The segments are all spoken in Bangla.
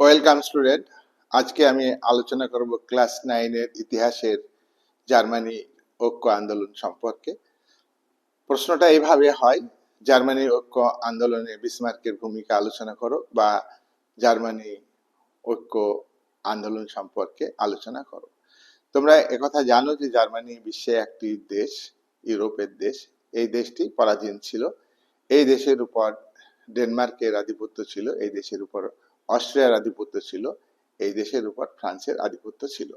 ওয়েলকাম স্টুডেন্ট আজকে আমি আলোচনা করব ক্লাস নাইনের ইতিহাসের জার্মানি ঐক্য আন্দোলন সম্পর্কে। প্রশ্নটা এইভাবে হয়, জার্মানি ঐক্য আন্দোলনে বিসমার্কের ভূমিকা আলোচনা করো বা জার্মানি ঐক্য আন্দোলন সম্পর্কে আলোচনা করো। তোমরা একথা জানো যে জার্মানি বিশ্বে একটি দেশ, ইউরোপের দেশ। এই দেশটি পরাধীন ছিল। এই দেশের উপর ডেনমার্কের আধিপত্য ছিল। এই দেশের উপর অস্ট্রিয়ার আধিপত্য ছিল, এই দেশের উপর ফ্রান্সের আধিপত্য ছিল।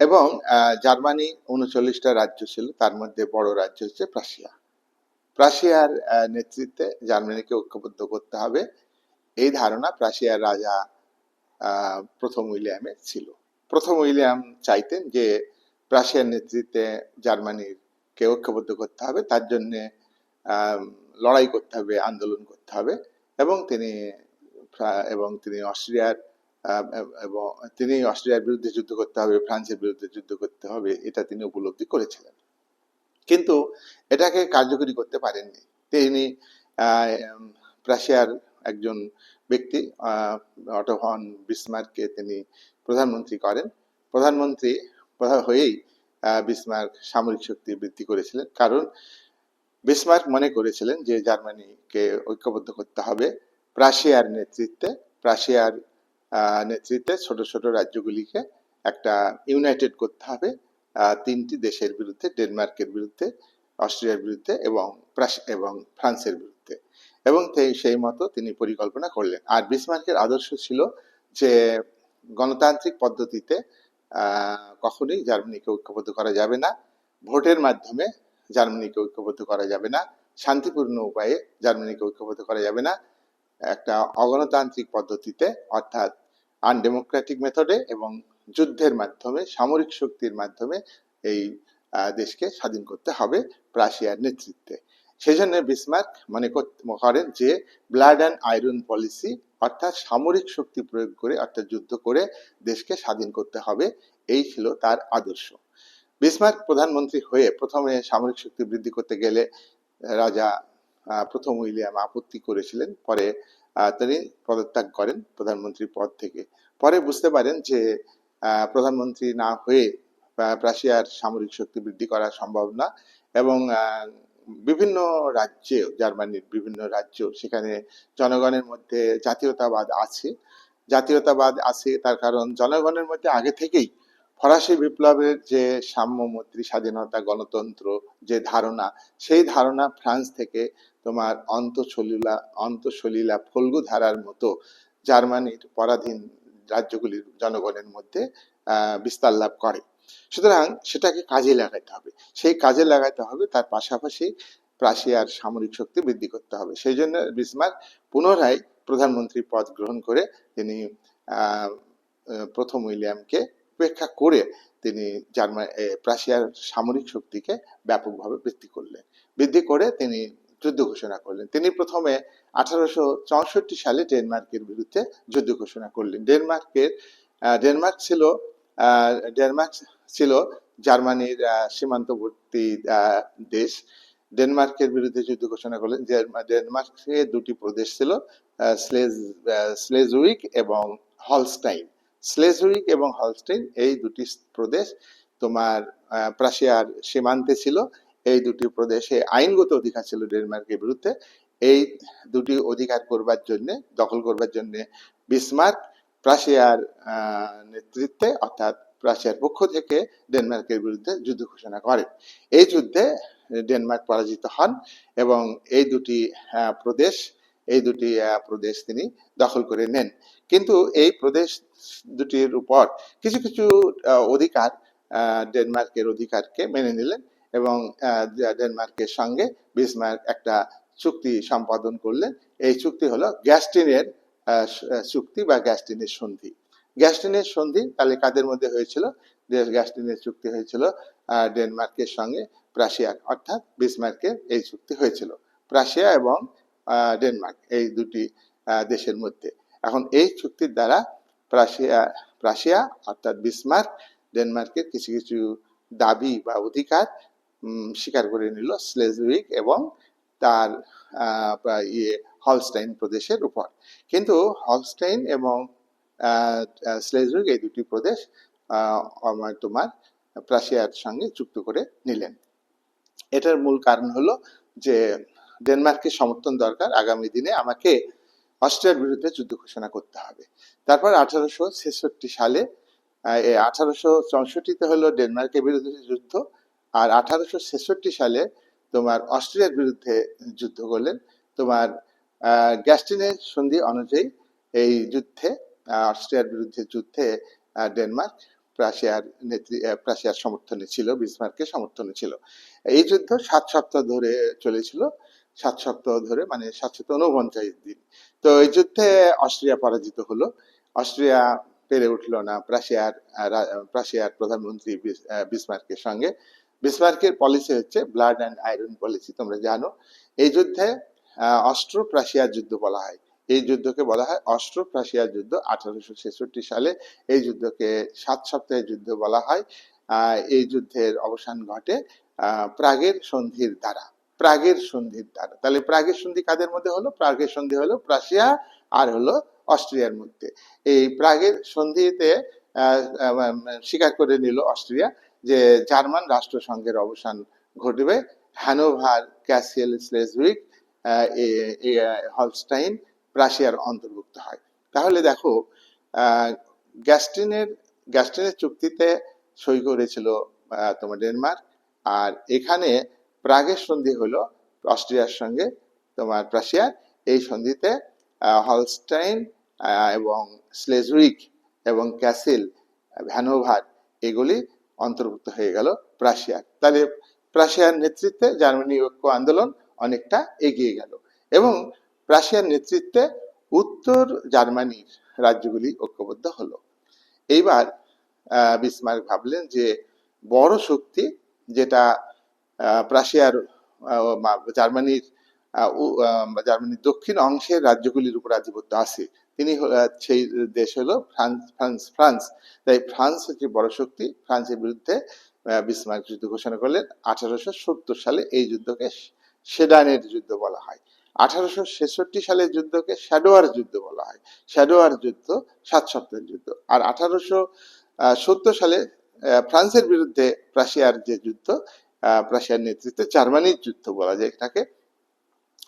এবং জার্মানি উনচল্লিশটা রাজ্য ছিল, তার মধ্যে বড় রাজ্য হচ্ছে প্রাশিয়া। প্রাশিয়ার নেতৃত্বে জার্মানিকে ঐক্যবদ্ধ করতে হবে। এই ধারণা প্রাশিয়ার রাজা প্রথম উইলিয়ামের ছিল। প্রথম উইলিয়াম চাইতেন যে প্রাশিয়ার নেতৃত্বে জার্মানির কে ঐক্যবদ্ধ করতে হবে, তার জন্যে লড়াই করতে হবে, আন্দোলন করতে হবে। এবং তিনি এবং তিনি অস্ট্রিয়ার এবং তিনি অস্ট্রিয়ার বিরুদ্ধে যুদ্ধ করতে হবে ফ্রান্সের বিরুদ্ধে যুদ্ধ করতে হবে এটা তিনি উপলব্ধি করেছিলেন। কিন্তু এটাকে কার্যকরী করতে পারেননি। তিনি প্রাশিয়ার একজন ব্যক্তি আহ, অটো ভন বিসমার্ককে তিনি প্রধানমন্ত্রী করেন। প্রধানমন্ত্রী প্রধান হয়েই বিসমার্ক সামরিক শক্তি বৃদ্ধি করেছিলেন। কারণ বিসমার্ক মনে করেছিলেন যে জার্মানিকে ঐক্যবদ্ধ করতে হবে প্রাশিয়ার নেতৃত্বে প্রাশিয়ার নেতৃত্বে ছোট ছোট রাজ্যগুলিকে একটা ইউনাইটেড করতে হবে তিনটি দেশের বিরুদ্ধে, ডেনমার্কের বিরুদ্ধে, অস্ট্রিয়ার বিরুদ্ধে এবং এবং ফ্রান্সের বিরুদ্ধে। এবং সেই মতো তিনি পরিকল্পনা করলেন। আর বিসমার্কের আদর্শ ছিল যে গণতান্ত্রিক পদ্ধতিতে কখনোই জার্মানিকে ঐক্যবদ্ধ করা যাবে না। ভোটের মাধ্যমে জার্মানিকে ঐক্যবদ্ধ করা যাবে না, শান্তিপূর্ণ উপায়ে জার্মানিকে ঐক্যবদ্ধ করা যাবে না। একটা অগণতান্ত্রিক পদ্ধতিতে, অর্থাৎ আনডেমোক্রেটিক মেথডে এবং যুদ্ধের মাধ্যমে, সামরিক শক্তির মাধ্যমে এই দেশকে স্বাধীন করতে হবে প্রাশিয়ার নেতৃত্বে। সেই জন্য বিসমার্ক মনে করেন যে ব্লাড অ্যান্ড আয়রন পলিসি, অর্থাৎ সামরিক শক্তি প্রয়োগ করে, অর্থাৎ যুদ্ধ করে দেশকে স্বাধীন করতে হবে, এই ছিল তার আদর্শ। বিসমার্ক প্রধানমন্ত্রী হয়ে প্রথমে সামরিক শক্তি বৃদ্ধি করতে গেলে রাজা প্রথম উইলিয়াম আপত্তি করেছিলেন। পরে তিনি পদত্যাগ করেন প্রধানমন্ত্রী পদ থেকে। পরে বুঝতে পারেন যে প্রধানমন্ত্রী না হয়ে রাশিয়ার সামরিক শক্তি বৃদ্ধি করা সম্ভব না এবং বিভিন্ন রাজ্যে জার্মানির বিভিন্ন রাজ্য সেখানে জনগণের মধ্যে জাতীয়তাবাদ আছে। জাতীয়তাবাদ আছে তার কারণ জনগণের মধ্যে আগে থেকেই ফরাসি বিপ্লবের যে সাম্য মৈত্রী স্বাধীনতা, গণতন্ত্র যে ধারণা, সেই ধারণা ফ্রান্স থেকে তোমার অন্তঃসলীলা অন্তঃসলীলা ফল্গু ধারার মতো জার্মানির পরাধীন রাজ্যগুলির জনগণের মধ্যে বিস্তার লাভ করে। সুতরাং সেটাকে কাজে লাগাতে হবে। সেই কাজে লাগাতে হবে, তার পাশাপাশি প্রাশিয়ার সামরিক শক্তি বৃদ্ধি করতে হবে। সেই জন্য বিসমার্ক পুনরায় প্রধানমন্ত্রী পদ গ্রহণ করে তিনি প্রথম উইলিয়ামকে উপেক্ষা করে তিনি জার্মান প্রাশিয়ার সামরিক শক্তিকে ব্যাপকভাবে বৃদ্ধি করলেন। বৃদ্ধি করে তিনি যুদ্ধ ঘোষণা করলেন। তিনি প্রথমে আঠারোশো চৌষট্টি সালে ডেনমার্কের বিরুদ্ধে যুদ্ধ ঘোষণা করলেন। ডেনমার্কের ডেনমার্ক ছিল ডেনমার্ক ছিল জার্মানির সীমান্তবর্তী দেশ। ডেনমার্কের বিরুদ্ধে যুদ্ধ ঘোষণা করলেন। ডেনমা- ডেনমার্কে দুটি প্রদেশ ছিল স্লেজ স্লেজউইক এবং হলস্টাইন। স্লেজউইক এবং হলস্টাইন এই দুটি প্রদেশ তোমার প্রাশিয়ার সীমান্তে ছিল। এই দুটি প্রদেশে আইনগত অধিকার ছিল ডেনমার্কের বিরুদ্ধে। এই দুটি অধিকার করবার জন্য, দখল করবার জন্য বিসমার্ক প্রাশিয়ার নেতৃত্বে অর্থাৎ প্রাশিয়ার পক্ষ থেকে ডেনমার্কের বিরুদ্ধে যুদ্ধ ঘোষণা করেন এই যুদ্ধে ডেনমার্ক পরাজিত হন এবং এই দুটি প্রদেশ, এই দুটি প্রদেশ তিনি দখল করে নেন। কিন্তু এই প্রদেশ দুটির উপর কিছু কিছু অধিকার ডেনমার্কের অধিকারকে মেনে নিলেন এবং ডেনমার্কের সঙ্গে বিসমার্ক একটা চুক্তি সম্পাদন করলেন। এই চুক্তি হলো গ্যাস্টিনের চুক্তি বা গ্যাস্টিনের সন্ধি। গ্যাস্টিনের সন্ধি তাহলে কাদের মধ্যে হয়েছিল? গ্যাস্টিনের চুক্তি হয়েছিল ডেনমার্কের সঙ্গে প্রাশিয়ার অর্থাৎ বিসমার্কের এই চুক্তি হয়েছিল। প্রাশিয়া এবং ডেনমার্ক এই দুটি দেশের মধ্যে। এখন এই চুক্তির দ্বারা প্রাশিয়া প্রাশিয়া অর্থাৎ বিসমার্ক, ডেনমার্কের কিছু কিছু দাবি বা অধিকার স্বীকার করে নিল স্লেজউইক এবং তার ইয়ে হলস্টাইন প্রদেশের উপর। কিন্তু হলস্টাইন এবং স্লেজুইগ এই দুটি প্রদেশ তোমার প্রাশিয়ার সঙ্গে যুক্ত করে নিলেন। এটার মূল কারণ হলো যে ডেনমার্কের সমর্থন দরকার। আগামী দিনে আমাকে অস্ট্রিয়ার বিরুদ্ধে যুদ্ধ ঘোষণা করতে হবে। তারপর আঠারোশো ছেষট্টি সালে আঠারোশো চৌষট্টিতে হলো ডেনমার্কের বিরুদ্ধে যুদ্ধ আর আঠারোশো ছেষট্টি সালে তোমার অস্ট্রিয়ার বিরুদ্ধে যুদ্ধ করলেন। তোমার গ্যাস্টিনের সন্ধি অনুযায়ী এই যুদ্ধে অস্ট্রিয়ার বিরুদ্ধে যুদ্ধে ডেনমার্ক প্রাশিয়ার নেত্রী প্রাশিয়ার সমর্থনে ছিল, বিসমার্কের সমর্থনে ছিল। এই যুদ্ধ সাত সপ্তাহ ধরে চলেছিল। সাত সপ্তাহ ধরে মানে সাতশত উনপঞ্চাশ দিন। তো এই যুদ্ধে অস্ট্রিয়া পরাজিত হলো। অস্ট্রিয়া পেরে উঠল না প্রাশিয়ার প্রাশিয়ার প্রধানমন্ত্রী বিসমার্কের সঙ্গে। বিসমার্কের পলিসি হচ্ছে ব্লাড অ্যান্ড আয়রন পলিসি তোমরা জানো। এই যুদ্ধে অস্ট্রো প্রাশিয়ার যুদ্ধ বলা হয়। এই যুদ্ধকে বলা হয় অস্ট্রো প্রাশিয়ার যুদ্ধ। আঠারোশো ছেষট্টি সালে এই যুদ্ধকে সাত সপ্তাহের যুদ্ধ বলা হয়। এই যুদ্ধের অবসান ঘটে প্রাগের সন্ধির দ্বারা। প্রাগের সন্ধির দ্বারা তাহলে প্রাগের সন্ধি কাদের মধ্যে হলো? প্রাগের সন্ধি হলো প্রাশিয়া আর হলো অস্ট্রিয়ার মধ্যে। এই প্রাগের সন্ধিতে স্বীকার করে নিল অস্ট্রিয়া যে জার্মান রাষ্ট্রসংঘের অবসান ঘটবে। হ্যানোভার ক্যাসিয়েল স্লেজউইক হলস্টাইন প্রাশিয়ার অন্তর্ভুক্ত হয়। তাহলে দেখো গ্যাস্টিনের গ্যাস্টিনের চুক্তিতে সই করেছিল তোমার ডেনমার্ক। আর এখানে প্রাগের সন্ধি হলো অস্ট্রিয়ার সঙ্গে তোমার প্রাশিয়ার। এই সন্ধিতে হলস্টাইন এবং স্লেজউইক এবং ক্যাসিল, ভ্যানোভার এগুলি অন্তর্ভুক্ত হয়ে গেল প্রাশিয়ার। তাহলে প্রাশিয়ার নেতৃত্বে জার্মানি ঐক্য আন্দোলন অনেকটা এগিয়ে গেল এবং প্রাশিয়ার নেতৃত্বে উত্তর জার্মানির রাজ্যগুলি ঐক্যবদ্ধ হলো। এইবার বিসমার্ক ভাবলেন যে বড় শক্তি যেটা প্রাশিয়ার জার্মানির জার্মানির দক্ষিণ অংশের রাজ্যগুলির উপর আধিপত্য আছে। তিনি সেই দেশ হলো ফ্রান্স ফ্রান্স ফ্রান্স। তাই ফ্রান্স হচ্ছে বড় শক্তি। ফ্রান্সের বিরুদ্ধে বিসমার্ক যুদ্ধ ঘোষণা করলেন। আঠারোশো সত্তর সালে এই যুদ্ধকে সেডানের যুদ্ধ বলা হয়। আঠারোশো ছেষট্টি সালের যুদ্ধকে শ্যাডোয়ার যুদ্ধ বলা হয়। শ্যাডোয়ার যুদ্ধ, সাত সপ্তাহের যুদ্ধ। আর আঠারোশো সত্তর সালে ফ্রান্সের বিরুদ্ধে প্রাশিয়ার যে যুদ্ধ আহ, প্রাশিয়ার নেতৃত্বে। জার্মানির যুদ্ধ বলা যায় এটাকে।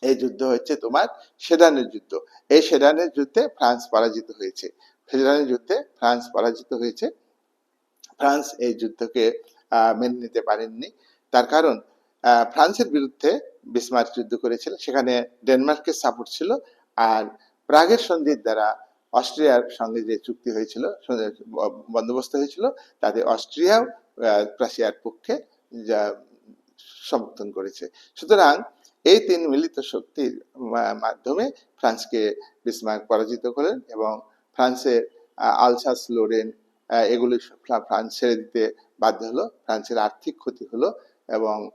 এই যুদ্ধ হচ্ছে তোমার সেডানের যুদ্ধ। এই সেডানের যুদ্ধে ফ্রান্স পরাজিত হয়েছে। সেডানের যুদ্ধে ফ্রান্স পরাজিত হয়েছে। ফ্রান্স এই যুদ্ধকে মেনে নিতে পারেননি। তার কারণ ফ্রান্সের বিরুদ্ধে বিসমার্ক যুদ্ধ করেছিল। সেখানে ডেনমার্কের সাপোর্ট ছিল। আর প্রাগের সন্ধির দ্বারা অস্ট্রিয়ার সঙ্গে যে চুক্তি হয়েছিল বন্দোবস্ত হয়েছিল তাতে অস্ট্রিয়াও আহ, প্রাশিয়ার পক্ষে যা সমর্থন করেছে। সুতরাং এই তিন মিলিত শক্তির মাধ্যমে ফ্রান্সকে বিসমার্ক পরাজিত করেন এবং ফ্রান্সের আলসাস, লোরেন এগুলি ফ্রা- ফ্রান্স ছেড়ে দিতে বাধ্য হলো। ফ্রান্সের আর্থিক ক্ষতি হলো এবং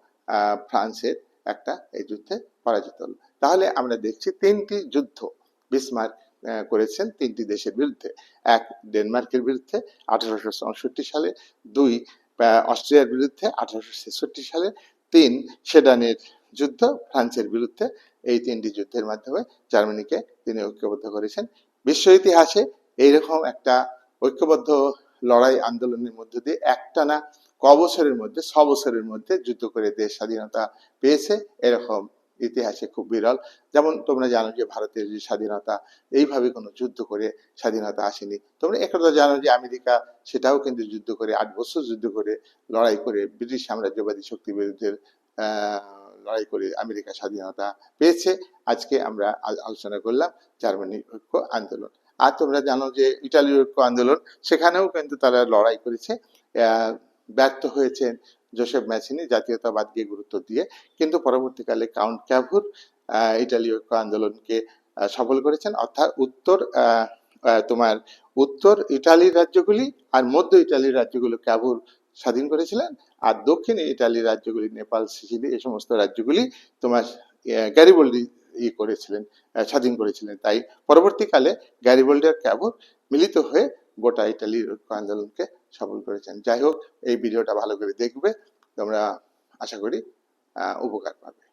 ফ্রান্সের একটা এই যুদ্ধে পরাজিত হলো। তাহলে আমরা দেখছি তিনটি যুদ্ধ বিসমার্ক করেছেন তিনটি দেশের বিরুদ্ধে। এক ডেনমার্কের বিরুদ্ধে আঠারোশো চৌষট্টি সালে, দুই অস্ট্রিয়ার বিরুদ্ধে আঠারোশো ছেষট্টি সালে তিন সেডানের যুদ্ধ, ফ্রান্সের বিরুদ্ধে এই তিনটি যুদ্ধের মাধ্যমে জার্মানিকে তিনি ঐক্যবদ্ধ করেছেন। বিশ্ব ইতিহাসে এইরকম একটা ঐক্যবদ্ধ লড়াই আন্দোলনের মধ্য দিয়ে একটানা ক বছরের মধ্যে, ছ বছরের মধ্যে যুদ্ধ করে দেশ স্বাধীনতা পেয়েছে। এরকম ইতিহাসে খুব বিরল। যেমন তোমরা জানো যে ভারতের যে স্বাধীনতা, এইভাবে কোনো যুদ্ধ করে স্বাধীনতা আসেনি। তোমরা একথা জানো যে আমেরিকা সেটাও কিন্তু যুদ্ধ করে, আট বছর যুদ্ধ করে, লড়াই করে ব্রিটিশ সাম্রাজ্যবাদী শক্তির বিরুদ্ধে লড়াই করে আমেরিকা স্বাধীনতা পেয়েছে। আজকে আমরা আলোচনা করলাম জার্মানি ঐক্য আন্দোলন। আর তোমরা জানো যে ইটালির ঐক্য আন্দোলন, সেখানেও কিন্তু তারা লড়াই করেছে। ব্যর্থ হয়েছেন। জোসেফ ম্যাচিনি জাতীয়তাবাদকে গুরুত্ব দিয়ে কিন্তু পরবর্তীকালে কাউন্ট ক্যাভুর আহ, ইটালি ঐক্য আন্দোলনকে সফল করেছেন। অর্থাৎ উত্তর তোমার উত্তর ইটালির রাজ্যগুলি আর মধ্য ইটালির রাজ্যগুলো ক্যাভুর স্বাধীন করেছিলেন। আর দক্ষিণে ইটালির রাজ্যগুলি নেপাল সিসিলি এই সমস্ত রাজ্যগুলি তোমার গ্যারিবল্ডি ই করেছিলেন স্বাধীন করেছিলেন। তাই পরবর্তীকালে গ্যারিবল্ডি আর ক্যাভুর মিলিত হয়ে গোটা ইটালির আন্দোলনকে সফল করেছেন। যাই হোক, এই ভিডিওটা ভালো করে দেখবে, তোমরা আশা করি উপকার পাবে।